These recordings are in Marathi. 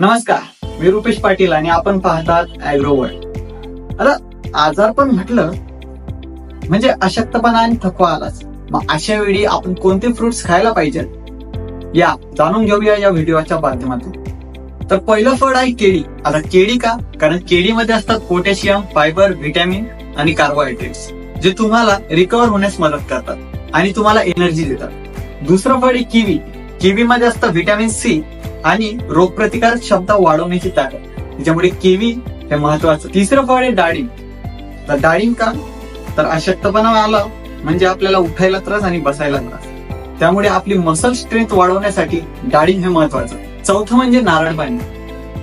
नमस्कार मी रुपेश पाटील आणि आपण पाहतात अॅग्रोवर्ल्ड आता आजार पण म्हटलं म्हणजे अशक्तपणा आणि थकवा आलाच. मग अशा वेळी आपण कोणते फ्रुट्स खायला पाहिजे? या जाणून घेऊया या व्हिडिओच्या माध्यमातून. तर पहिलं फळ आहे केळी. आता केळी का? कारण केळीमध्ये असतात पोटॅशियम फायबर व्हिटॅमिन आणि कार्बोहायड्रेट्स जे तुम्हाला रिकवर होण्यास मदत करतात आणि तुम्हाला एनर्जी देतात. दुसरं फळ आहे किवी. किवी मध्ये असतं व्हिटॅमिन सी आणि रोगप्रतिकारक क्षमता वाढवण्याची ताकद. त्याच्यामुळे केवी हे महत्वाचं. तिसरं फळ आहे डाळिंब. तर डाळिंब का? तर अशक्तपणा आला म्हणजे आपल्याला उठायला त्रास आणि बसायला त्रास. त्यामुळे आपली मसल स्ट्रेंथ वाढवण्यासाठी डाळिंब हे महत्वाचं. चौथं म्हणजे नारळ पाणी.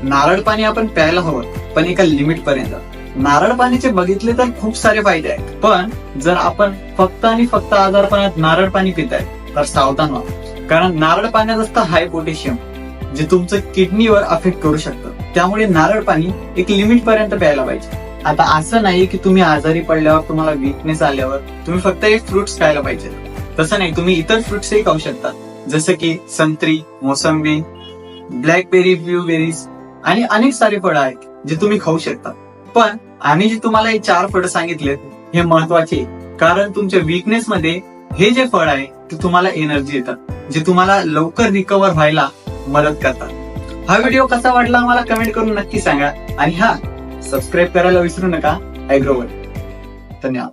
नारळ पाणी आपण प्यायला हवं पण एका लिमिट पर्यंत. नारळ पाणीचे बघितले तर खूप सारे फायदे आहेत. पण जर आपण फक्त आणि फक्त आजारपणात नारळ पाणी पिताय तर सावधान व्हा. कारण नारळ पाण्यात असतं हाय पोटॅशियम जे तुमचं किडनीवर अफेक्ट करू शकतं. त्यामुळे नारळ पाणी एक लिमिट पर्यंत प्यायला पाहिजे. आता असं नाही की तुम्ही आजारी पडल्यावर तुम्हाला विकनेस आल्यावर तुम्ही फक्त एक फ्रुट्स खायला पाहिजे. तसं नाही तुम्ही इतर फ्रुट्सही खाऊ शकता. जसं की संत्री मोसंबी ब्लॅकबेरी ब्लूबेरीज आणि अनेक सारे फळं आहेत जे तुम्ही खाऊ शकता. पण आम्ही जे तुम्हाला हे चार फळं सांगितलेत हे महत्त्वाचे कारण तुमच्या विकनेस मध्ये हे जे फळ आहे ते तुम्हाला एनर्जी देतात. जे तुम्हाला लवकर रिकवर व्हायला मदत करतात. हा व्हिडिओ कसा वाटला आम्हाला कमेंट करून नक्की सांगा. आणि हा सबस्क्राईब करायला विसरू नका ऍग्रोवर धन्यवाद.